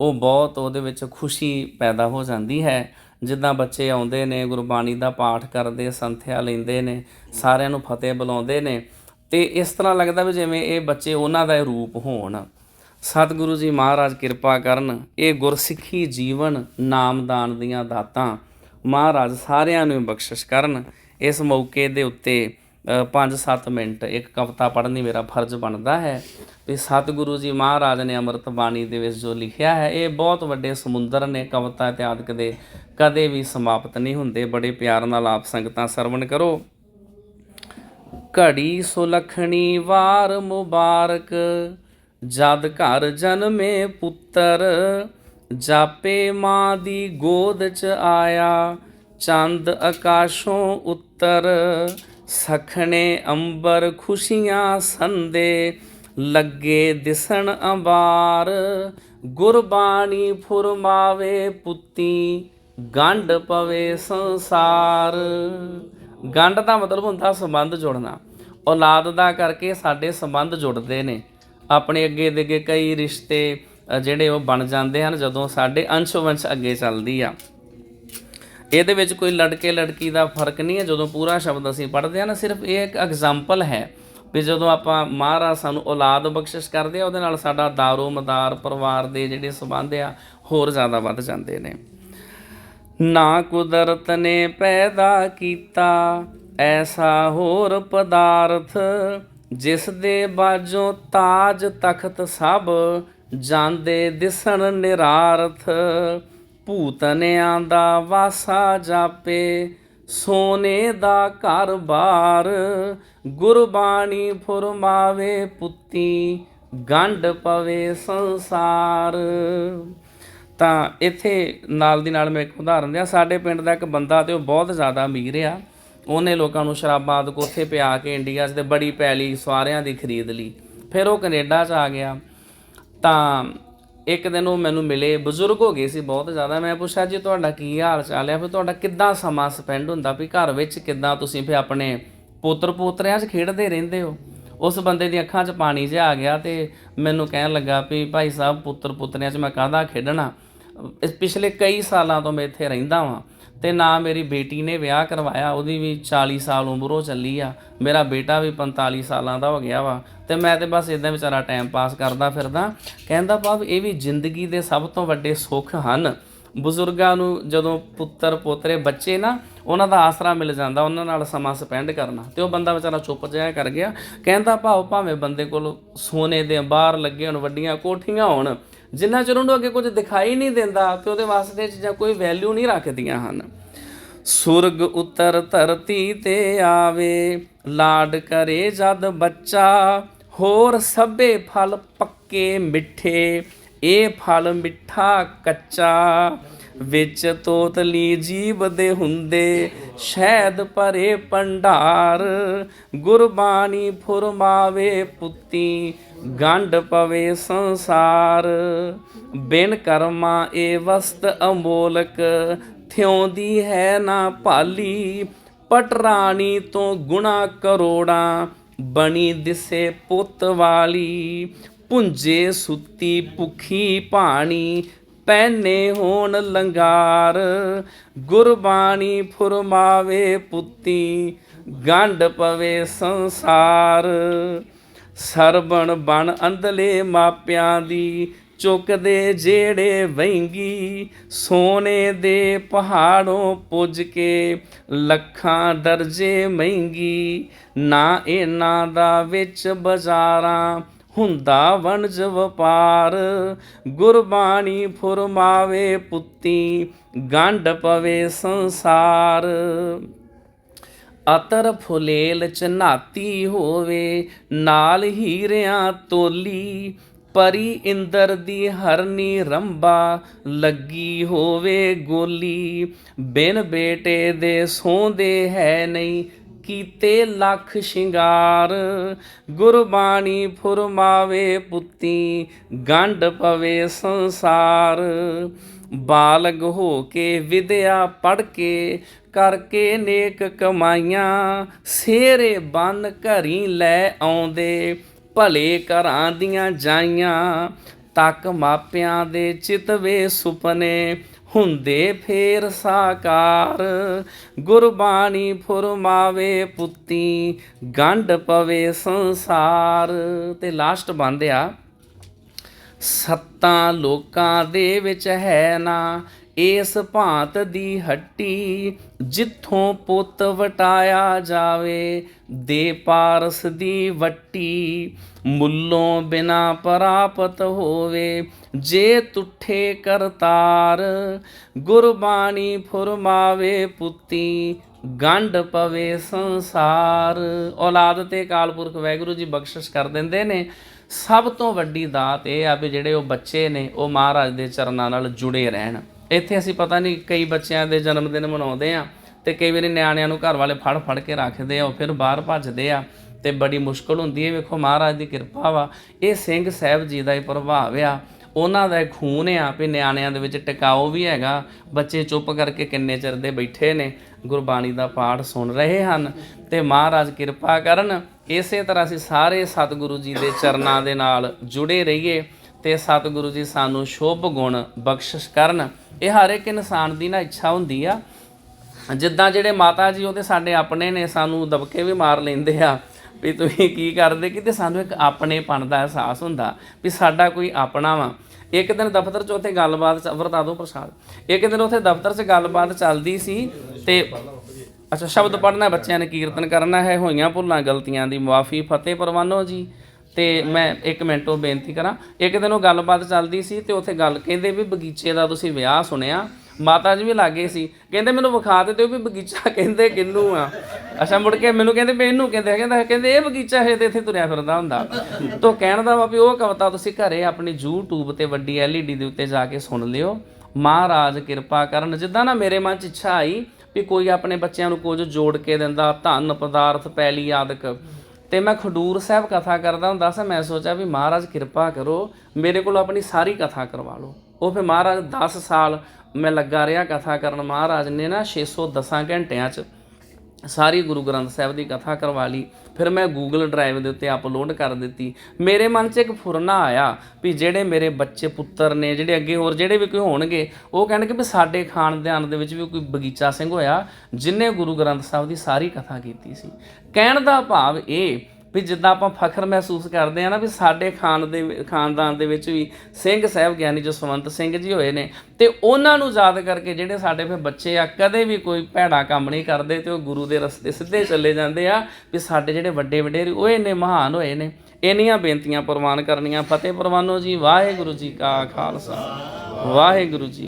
ਉਹ ਬਹੁਤ ਉਹਦੇ ਵਿੱਚ ਖੁਸ਼ੀ ਪੈਦਾ ਹੋ ਜਾਂਦੀ ਹੈ। ਜਿੱਦਾਂ ਬੱਚੇ ਆਉਂਦੇ ਨੇ, ਗੁਰਬਾਣੀ ਦਾ ਪਾਠ ਕਰਦੇ, ਸੰਥਿਆ ਲੈਂਦੇ ਨੇ, ਸਾਰਿਆਂ ਨੂੰ ਫਤਿਹ ਬੁਲਾਉਂਦੇ ਨੇ। ਤੇ ਇਸ ਤਰ੍ਹਾਂ ਲੱਗਦਾ ਵੀ ਜਿਵੇਂ ਇਹ ਬੱਚੇ ਉਹਨਾਂ ਦਾ ਹੀ ਰੂਪ ਹੋਣ। ਸਤਿਗੁਰੂ ਜੀ ਮਹਾਰਾਜ ਕਿਰਪਾ ਕਰਨ, ਇਹ ਗੁਰਸਿੱਖੀ ਜੀਵਨ ਨਾਮਦਾਨ ਦੀਆਂ ਦਾਤਾਂ ਮਹਾਰਾਜ ਸਾਰਿਆਂ ਨੂੰ ਬਖਸ਼ਿਸ਼ ਕਰਨ। ਇਸ ਮੌਕੇ ਦੇ ਉੱਤੇ 5-7 ਮਿੰਟ, ਇੱਕ ਕਵਿਤਾ ਪੜ੍ਹਨੀ ਮੇਰਾ ਫਰਜ਼ ਬਣਦਾ ਹੈ। ਵੀ ਸਤਿਗੁਰੂ ਜੀ ਮਹਾਰਾਜ ਨੇ ਅੰਮ੍ਰਿਤ ਬਾਣੀ ਦੇ ਵਿੱਚ ਜੋ ਲਿਖਿਆ ਹੈ, ਇਹ ਬਹੁਤ ਵੱਡੇ ਸਮੁੰਦਰ ਨੇ ਕਵਿਤਾ ਇਤਿਆਦਿਕ ਦੇ ਕਦੇ ਵੀ ਸਮਾਪਤ ਨਹੀਂ ਹੁੰਦੇ। ਬੜੇ ਪਿਆਰ ਨਾਲ ਆਪ ਸੰਗਤਾਂ ਸਰਵਣ ਕਰੋ। ਘੜੀ ਸੁਲਖਣੀ ਵਾਰ ਮੁਬਾਰਕ, ਜਦ ਘਰ ਜਨਮੇ ਪੁੱਤਰ, ਜਾਪੇ ਮਾਂ ਦੀ ਗੋਦ ਚ ਆਇਆ, ਚੰਦ ਆਕਾਸ਼ੋਂ ਉੱਤਰ। ਸਖਣੇ ਅੰਬਰ ਖੁਸ਼ੀਆਂ ਸੰਦੇ, ਲੱਗੇ ਦਿਸਣ ਅੰਬਾਰ। ਗੁਰਬਾਣੀ ਫੁਰਮਾਵੇ ਪੁੱਤੀ, ਗੰਢ ਪਵੇ ਸੰਸਾਰ। ਗੰਢ ਦਾ ਮਤਲਬ ਹੁੰਦਾ ਸੰਬੰਧ ਜੋੜਨਾ। ਔਲਾਦ ਦਾ ਕਰਕੇ ਸਾਡੇ ਸੰਬੰਧ ਜੁੜਦੇ ਨੇ। ਆਪਣੇ ਅੱਗੇ ਦੇ ਅੱਗੇ ਕਈ ਰਿਸ਼ਤੇ ਜਿਹੜੇ ਉਹ ਬਣ ਜਾਂਦੇ ਹਨ ਜਦੋਂ ਸਾਡੇ ਅੰਸ਼ ਵੰਸ਼ ਅੱਗੇ ਚੱਲਦੀ ਆ। ਇਹਦੇ ਵਿੱਚ ਕੋਈ ਲੜਕੇ ਲੜਕੀ ਦਾ ਫ਼ਰਕ ਨਹੀਂ ਹੈ, ਜਦੋਂ ਪੂਰਾ ਸ਼ਬਦ ਅਸੀਂ ਪੜ੍ਹਦੇ ਹਾਂ ਨਾ, ਸਿਰਫ ਇਹ ਇੱਕ ਐਗਜ਼ਾਮਪਲ ਹੈ ਵੀ ਜਦੋਂ ਆਪਾਂ ਮਹਾਰਾਜ ਸਾਨੂੰ ਔਲਾਦ ਬਖਸ਼ਿਸ਼ ਕਰਦੇ ਆ, ਉਹਦੇ ਨਾਲ ਸਾਡਾ ਦਾਰੋ, ਮਦਾਰ ਪਰਿਵਾਰ ਦੇ ਜਿਹੜੇ ਸੰਬੰਧ ਆ, ਹੋਰ ਜ਼ਿਆਦਾ ਵੱਧ ਜਾਂਦੇ ਨੇ। ਨਾ ਕੁਦਰਤ ਨੇ ਪੈਦਾ ਕੀਤਾ, ਐਸਾ ਹੋਰ ਪਦਾਰਥ ਜਿਸ ਦੇ ਬਾਝੋਂ ਤਾਜ ਤਖਤ ਸਭ ਜਾਂਦੇ ਦਿਸਣ ਨਿਰਾਰਥ। ਭੂਤਨਿਆਂ ਦਾ ਵਾਸਾ ਜਾਪੇ, ਸੋਨੇ ਦਾ ਘਰ-ਬਾਰ, ਗੁਰਬਾਣੀ ਫੁਰਮਾਵੇ, ਪੁੱਤੀ ਗੰਢ ਪਵੇ ਸੰਸਾਰ। ਤਾਂ ਇੱਥੇ ਨਾਲ ਦੀ ਨਾਲ ਮੈਂ ਇੱਕ ਉਦਾਹਰਨ ਦਿਆਂ, ਸਾਡੇ ਪਿੰਡ ਦਾ ਇੱਕ ਬੰਦਾ ਤੇ ਉਹ ਬਹੁਤ ਜ਼ਿਆਦਾ ਅਮੀਰ ਆ। ਉਹਨੇ ਲੋਕਾਂ ਨੂੰ ਸ਼ਰਾਬਾਂ ਦੇ ਕੋਠੇ ਪਿਆ ਕੇ ਇੰਡੀਆ 'ਚ ਤੇ ਬੜੀ ਪੈਲੀ ਸਵਾਰਿਆਂ ਦੀ ਖਰੀਦ ਲਈ। ਫਿਰ ਉਹ ਕੈਨੇਡਾ 'ਚ ਆ ਗਿਆ। ਤਾਂ ਇੱਕ ਦਿਨ ਉਹ ਮੈਨੂੰ ਮਿਲੇ, ਬਜ਼ੁਰਗ ਹੋ ਗਏ ਸੀ ਬਹੁਤ ਜ਼ਿਆਦਾ, ਮੈਂ ਪੁੱਛਿਆ ਜੀ ਤੁਹਾਡਾ ਕੀ ਹਾਲ ਚਾਲ ਹੈ? ਫਿਰ ਤੁਹਾਡਾ ਕਿੱਦਾਂ ਸਮਾਂ ਸਪੈਂਡ ਹੁੰਦਾ? ਵੀ ਘਰ ਵਿੱਚ ਕਿੱਦਾਂ ਤੁਸੀਂ ਫਿਰ ਆਪਣੇ ਪੋਤਰ ਪੋਤਰਿਆਂ 'ਚ ਖੇਡਦੇ ਰਹਿੰਦੇ ਹੋ? ਉਸ ਬੰਦੇ ਦੀਆਂ ਅੱਖਾਂ 'ਚ ਪਾਣੀ ਜਿਹਾ ਆ ਗਿਆ ਤੇ ਮੈਨੂੰ ਕਹਿਣ ਲੱਗਾ ਵੀ ਭਾਈ ਸਾਹਿਬ, ਪੁੱਤਰ ਪੁੱਤਰਿਆਂ 'ਚ ਮੈਂ ਕਾਹਦਾ ਖੇਡਣਾ? ਪਿਛਲੇ ਕਈ ਸਾਲਾਂ ਤੋਂ ਮੈਂ ਇੱਥੇ ਰਹਿੰਦਾ ਵਾਂ ਤੇ ਨਾ ਮੇਰੀ ਬੇਟੀ ਨੇ ਵਿਆਹ ਕਰਵਾਇਆ, ਉਹਦੀ ਵੀ 40 ਸਾਲ ਉਮਰ ਹੋ ਚੱਲੀ ਆ। ਮੇਰਾ ਬੇਟਾ ਵੀ 45 ਸਾਲਾਂ ਦਾ ਹੋ ਗਿਆ ਵਾ ਤੇ ਮੈਂ ਤੇ ਬਸ ਇਦਾਂ ਵਿਚਾਰਾ ਟਾਈਮ ਪਾਸ ਕਰਦਾ ਫਿਰਦਾ। ਕਹਿੰਦਾ ਭਾਵ ਇਹ ਵੀ ਜ਼ਿੰਦਗੀ ਦੇ ਸਭ ਤੋਂ ਵੱਡੇ ਸੁੱਖ ਹਨ। ਬਜ਼ੁਰਗਾਂ ਨੂੰ ਜਦੋਂ ਪੁੱਤਰ, ਪੋਤਰੇ, ਬੱਚੇ ਨਾ, ਉਹਨਾਂ ਦਾ ਆਸਰਾ ਮਿਲ ਜਾਂਦਾ, ਉਹਨਾਂ ਨਾਲ ਸਮਾਂ ਸਪੈਂਡ ਕਰਨਾ। ਤੇ ਉਹ ਬੰਦਾ ਵਿਚਾਰਾ ਚੁੱਪ ਜਿਹਾ ਕਰ ਗਿਆ। ਕਹਿੰਦਾ ਭਾਵ ਭਾਵੇਂ ਬੰਦੇ ਕੋਲ ਸੋਨੇ ਦੇ ਬਾਹਰ ਲੱਗੇ ਹੋਣ, ਵੱਡੀਆਂ ਕੋਠੀਆਂ ਹੋਣ ਜਿੰਨਾ ਚਿਰ ਉਹਨੂੰ ਅੱਗੇ ਕੁਝ ਦਿਖਾਈ ਨਹੀਂ ਦਿੰਦਾ ਤੇ ਉਹਦੇ ਵਾਸਤੇ ਚੀਜ਼ਾਂ ਕੋਈ ਵੈਲਿਊ ਨਹੀਂ ਰੱਖਦੀਆਂ ਹਨ। ਸੁਰਗ ਉਤਰ ਧਰਤੀ ਤੇ ਆਵੇ, ਲਾਡ ਕਰੇ ਜਦ ਬੱਚਾ, ਹੋਰ ਸਭੇ ਫਲ ਪੱਕੇ ਮਿੱਠੇ, ਇਹ ਫਲ ਮਿੱਠਾ ਕੱਚਾ। ਵਿੱਚ ਤੋਤਲੀ ਜੀਬ ਦੇ ਹੁੰਦੇ, ਸ਼ਹਿਦ ਭਰੇ ਭੰਡਾਰ। ਗੁਰਬਾਣੀ ਫੁਰਮਾਵੇ ਪੁੱਤੀ ਗੰਢ ਪਵੇ ਸੰਸਾਰ, ਬਿਨ ਕਰਮਾ ਏ ਵਸਤ ਅਮੋਲਕ ਥਿਉਂਦੀ ਹੈ ਨਾ ਭਾਲੀ ਪਟਰਾਣੀ ਤੋਂ ਗੁਣਾ ਕਰੋੜਾਂ, ਬਣੀ ਦਿਸੇ ਪੁੱਤ ਵਾਲੀ ਪੁੰਜੇ ਸੁੱਤੀ ਭੁਖੀ ਭਾਣੀ ਪਹਿਨੇ ਹੋਣ ਲੰਗਾਰ, ਗੁਰਬਾਣੀ ਫੁਰਮਾਵੇ ਪੁੱਤੀ, ਗੰਢ ਪਵੇ ਸੰਸਾਰ। ਸਰਬਣ ਬਣ ਅੰਦਲੇ ਮਾਪਿਆਂ ਦੀ, ਚੁੱਕਦੇ ਜਿਹੜੇ ਵਹਿੰਗੀ, ਸੋਨੇ ਦੇ ਪਹਾੜੋਂ ਪੁੱਜ ਕੇ ਲੱਖਾਂ ਦਰਜੇ ਮਹਿੰਗੀ। ਨਾ ਇਹਨਾਂ ਦਾ ਵਿੱਚ ਬਾਜ਼ਾਰਾਂ ਹੁੰਦਾ ਵਣਜ ਵਪਾਰ। ਗੁਰਬਾਣੀ ਫੁਰਮਾਵੇ ਪੁੱਤੀ, ਗੰਢ ਪਵੇ ਸੰਸਾਰ। ਅਤਰ ਫੁਲੇਲ ਚਨਾਤੀ ਹੋਵੇ, ਨਾਲ ਹੀਰਿਆਂ ਤੋਲੀ, ਪਰੀ ਇੰਦਰ ਦੀ ਹਰਨੀ ਰੰਬਾ ਲੱਗੀ ਹੋਵੇ ਗੋਲੀ। ਬਿਨ ਬੇਟੇ ਦੇ ਸੌਂਦੇ ਹੈ ਨਹੀਂ ਕੀਤੇ ਲੱਖ ਸ਼ਿੰਗਾਰ। ਗੁਰਬਾਣੀ ਫੁਰਮਾਵੇ ਪੁੱਤੀ, ਗੰਢ ਪਵੇ ਸੰਸਾਰ। ਬਾਲਗ ਹੋ ਕੇ ਵਿਦਿਆ ਪੜ ਕੇ ਕਰਕੇ ਨੇਕ ਕਮਾਈਆਂ ਸੇਰੇ ਬੰਨ ਘਰੀ ਲੈ ਆਉਂਦੇ, ਭਲੇ ਘਰਾਂ ਦੀਆਂ ਜਾਈਆਂ। ਤੱਕ ਮਾਪਿਆਂ ਦੇ ਚਿਤਵੇ ਸੁਪਨੇ, ਹੁੰਦੇ ਫੇਰ ਸਾਕਾਰ। ਗੁਰਬਾਣੀ ਫੁਰਮਾਵੇ ਪੁੱਤੀ, ਗੰਢ ਪਵੇ ਸੰਸਾਰ। ਤੇ ਲਾਸਟ ਬੰਦਿਆ ਸੱਤਾਂ ਲੋਕਾਂ ਦੇ ਵਿੱਚ ਹੈ ਨਾ ਇਸ ਭਾਂਤ ਦੀ ਹੱਟੀ ਜਿੱਥੋਂ ਪੁੱਤ ਵਟਾਇਆ ਜਾਵੇ, ਦੇ ਪਾਰਸ ਦੀ ਵੱਟੀ ਮੁੱਲੋਂ ਬਿਨਾ ਪ੍ਰਾਪਤ ਹੋਵੇ, ਜੇ ਤੁਠੇ ਕਰਤਾਰ ਗੁਰਬਾਣੀ ਫੁਰਮਾਵੇ ਪੁੱਤੀ, ਗੰਢ ਪਵੇ ਸੰਸਾਰ। ਔਲਾਦ ਤੇ ਕਾਲਪੁਰਖ ਵਾਹਿਗੁਰੂ ਜੀ ਬਖਸ਼ਿਸ਼ ਕਰ ਦਿੰਦੇ ਨੇ। ਸਭ ਤੋਂ ਵੱਡੀ ਦਾਤ ਇਹ ਆ ਵੀ ਜਿਹੜੇ ਉਹ ਬੱਚੇ ਨੇ, ਉਹ ਮਹਾਰਾਜ ਦੇ ਚਰਨਾਂ ਨਾਲ ਜੁੜੇ ਰਹਿਣ। ਇੱਥੇ ਅਸੀਂ ਪਤਾ ਨਹੀਂ ਕਈ ਬੱਚਿਆਂ ਦੇ ਜਨਮ ਦਿਨ ਮਨਾਉਂਦੇ ਆ ਤੇ ਕਈ ਵਾਰੀ ਨਿਆਣਿਆਂ ਨੂੰ ਘਰ ਵਾਲੇ ਫੜ ਫੜ ਕੇ ਰੱਖਦੇ ਆ, ਉਹ ਫਿਰ ਬਾਹਰ ਭੱਜਦੇ ਆ ਤੇ ਬੜੀ ਮੁਸ਼ਕਲ ਹੁੰਦੀ ਹੈ। ਵੇਖੋ ਮਹਾਰਾਜ ਦੀ ਕਿਰਪਾ ਵਾ। ਇਹ ਸਿੰਘ ਸਾਹਿਬ ਜੀ ਦਾ ਹੀ ਪ੍ਰਭਾਵ ਆ। ਉਹਨਾਂ ਦਾ ਇਹ ਖੂਨ ਆ ਵੀ ਨਿਆਣਿਆਂ ਦੇ ਵਿੱਚ ਟਿਕਾਓ ਵੀ ਹੈਗਾ। ਬੱਚੇ ਚੁੱਪ ਕਰਕੇ ਕਿੰਨੇ ਚਿਰ ਦੇ ਬੈਠੇ ਨੇ, ਗੁਰਬਾਣੀ ਦਾ ਪਾਠ ਸੁਣ ਰਹੇ ਹਨ ਤੇ ਮਹਾਰਾਜ ਕਿਰਪਾ ਕਰਨ, ਇਸੇ ਤਰ੍ਹਾਂ ਅਸੀਂ ਸਾਰੇ ਸਤਿਗੁਰੂ ਜੀ ਦੇ ਚਰਨਾਂ ਦੇ ਨਾਲ ਜੁੜੇ ਰਹੀਏ ਤੇ ਸਤਿਗੁਰੂ ਜੀ ਸਾਨੂੰ ਸ਼ੁਭ ਗੁਣ ਬਖਸ਼ਿਸ਼ ਕਰਨ। ਇਹ ਹਰ ਇੱਕ ਇਨਸਾਨ ਦੀ ਨਾ ਇੱਛਾ ਹੁੰਦੀ ਆ। ਜਿੱਦਾਂ ਜਿਹੜੇ ਮਾਤਾ ਜੀ ਉਹਦੇ ਸਾਡੇ ਆਪਣੇ ਨੇ, ਸਾਨੂੰ ਦਬਕੇ ਵੀ ਮਾਰ ਲੈਂਦੇ ਆ ਵੀ ਤੁਸੀਂ ਕੀ ਕਰਦੇ ਕਿਤੇ ਸਾਨੂੰ ਇੱਕ ਆਪਣੇਪਣ ਦਾ ਅਹਿਸਾਸ ਹੁੰਦਾ ਵੀ ਸਾਡਾ ਕੋਈ ਆਪਣਾ ਵਾ। ਇੱਕ ਦਿਨ ਦਫ਼ਤਰ 'ਚ ਉੱਥੇ ਗੱਲਬਾਤ ਚ- ਵਰਤਾ ਦਿਓ ਪ੍ਰਸਾਦ। ਇੱਕ ਦਿਨ ਉੱਥੇ ਦਫ਼ਤਰ 'ਚ ਗੱਲਬਾਤ ਚੱਲਦੀ ਸੀ ਤੇ ਅੱਛਾ, ਸ਼ਬਦ ਪੜ੍ਹਨਾ ਬੱਚਿਆਂ ਨੇ ਕੀਰਤਨ ਕਰਨਾ ਹੈ, ਹੋਈਆਂ ਭੁੱਲਾਂ, ਗਲਤੀਆਂ ਦੀ ਮੁਆਫੀ, ਫਤਿਹ ਪਰਵਾਨੋ ਜੀ। ਤੇ ਮੈਂ ਇੱਕ ਮਿੰਟ ਉਹ ਬੇਨਤੀ ਕਰਾਂ। ਇੱਕ ਦਿਨ ਉਹ ਗੱਲਬਾਤ ਚੱਲਦੀ ਸੀ ਤੇ ਉੱਥੇ ਗੱਲ ਕਹਿੰਦੇ ਵੀ ਬਗੀਚੇ ਦਾ ਤੁਸੀਂ ਵਿਆਹ ਸੁਣਿਆ। ਮਾਤਾ ਜੀ ਵੀ ਲਾਗੇ ਸੀ। ਕਹਿੰਦੇ ਮੈਨੂੰ ਵਿਖਾ ਦੇ ਦਿਓ ਵੀ ਬਗੀਚਾ ਕਹਿੰਦੇ ਕਿੰਨੂੰ ਆ। ਅੱਛਾ, ਮੁੜ ਕੇ ਮੈਨੂੰ ਕਹਿੰਦੇ ਵੀ ਇਹਨੂੰ ਕਹਿੰਦੇ ਕਹਿੰਦਾ, ਕਹਿੰਦੇ ਇਹ ਬਗੀਚਾ ਹੈ ਤੇ ਇੱਥੇ ਤੁਰਿਆ ਫਿਰਦਾ ਹੁੰਦਾ। ਤੋ ਕਹਿਣ ਦਾ ਵਾ ਵੀ ਉਹ ਕਵਿਤਾ ਤੁਸੀਂ ਘਰੇ ਆਪਣੀ YouTube ਤੇ ਵੱਡੀ LED ਦੇ ਉੱਤੇ ਜਾ ਕੇ ਸੁਣ ਲਿਓ। ਮਹਾਰਾਜ ਕਿਰਪਾ ਕਰਨ। ਜਿੱਦਾਂ ਨਾ ਮੇਰੇ ਮਨ 'ਚ ਇੱਛਾ ਆਈ ਵੀ ਕੋਈ ਆਪਣੇ ਬੱਚਿਆਂ ਨੂੰ ਕੁਝ ਜੋੜ ਕੇ ਦਿੰਦਾ, ਧਨ, ਪਦਾਰਥ, ਪੈਲੀ, ਆਦਿਕ। ਤੇ ਮੈਂ ਖਡੂਰ ਸਾਹਿਬ ਕਥਾ ਕਰਦਾ ਹੁੰਦਾ ਸੀ, ਮੈਂ ਸੋਚਿਆ ਵੀ ਮਹਾਰਾਜ ਕਿਰਪਾ ਕਰੋ, ਮੇਰੇ ਕੋਲ ਆਪਣੀ ਸਾਰੀ ਕਥਾ ਕਰਵਾ ਲਓ। ਉਹ ਫਿਰ ਮਹਾਰਾਜ 10 ਸਾਲ ਮੈਂ ਲੱਗਾ ਰਿਹਾ ਕਥਾ ਕਰਨ, ਮਹਾਰਾਜ ਨੇ ਨਾ 610 ਘੰਟਿਆਂ 'ਚ ਸਾਰੀ ਗੁਰੂ ਗ੍ਰੰਥ ਸਾਹਿਬ ਦੀ ਕਥਾ ਕਰਵਾ ਲਈ। ਫਿਰ ਮੈਂ ਗੂਗਲ ਡਰਾਈਵ ਦੇ ਉੱਤੇ ਅਪਲੋਡ ਕਰ ਦਿੱਤੀ। ਮੇਰੇ ਮਨ 'ਚ ਇੱਕ ਫੁਰਨਾ ਆਇਆ ਵੀ ਜਿਹੜੇ ਮੇਰੇ ਬੱਚੇ ਪੁੱਤਰ ਨੇ, ਜਿਹੜੇ ਅੱਗੇ ਹੋਰ ਜਿਹੜੇ ਵੀ ਕੋਈ ਹੋਣਗੇ, ਉਹ ਕਹਿਣਗੇ ਵੀ ਸਾਡੇ ਖਾਨਦਾਨ ਦੇ ਵਿੱਚ ਵੀ ਕੋਈ ਬਗੀਚਾ ਸਿੰਘ ਹੋਇਆ, ਜਿਨੇ ਗੁਰੂ ਗ੍ਰੰਥ ਸਾਹਿਬ ਦੀ ਸਾਰੀ ਕਥਾ ਕੀਤੀ ਸੀ। ਕਹਿਣ ਦਾ ਭਾਵ ਇਹ ਵੀ ਜਿੱਦਾਂ ਆਪਾਂ ਫਖਰ ਮਹਿਸੂਸ ਕਰਦੇ ਆ ਨਾ ਵੀ ਸਾਡੇ ਖਾਨ ਦੇ ਖਾਨਦਾਨ ਦੇ ਵਿੱਚ ਵੀ ਸਿੰਘ ਸਾਹਿਬ ਗਿਆਨੀ ਜਸਵੰਤ ਸਿੰਘ ਜੀ ਹੋਏ ਨੇ ਤੇ ਉਹਨਾਂ ਨੂੰ ਯਾਦ ਕਰਕੇ ਜਿਹੜੇ ਸਾਡੇ ਫਿਰ ਬੱਚੇ ਆ, ਕਦੇ ਵੀ ਕੋਈ ਭੈੜਾ ਕੰਮ ਨਹੀਂ ਕਰਦੇ ਤੇ ਉਹ ਗੁਰੂ ਦੇ ਰਸਤੇ ਸਿੱਧੇ ਚੱਲੇ ਜਾਂਦੇ ਆ ਵੀ ਸਾਡੇ ਜਿਹੜੇ ਵੱਡੇ ਵਡੇਰੇ, ਉਹ ਇੰਨੇ ਮਹਾਨ ਹੋਏ ਨੇ। ਇੰਨੀਆਂ ਬੇਨਤੀਆਂ ਪ੍ਰਵਾਨ ਕਰਨੀਆਂ। ਫਤਿਹ ਪ੍ਰਵਾਨੋ ਜੀ, ਵਾਹਿਗੁਰੂ ਜੀ ਕਾ ਖਾਲਸਾ। ਵਾਹਿਗੁਰੂ ਜੀ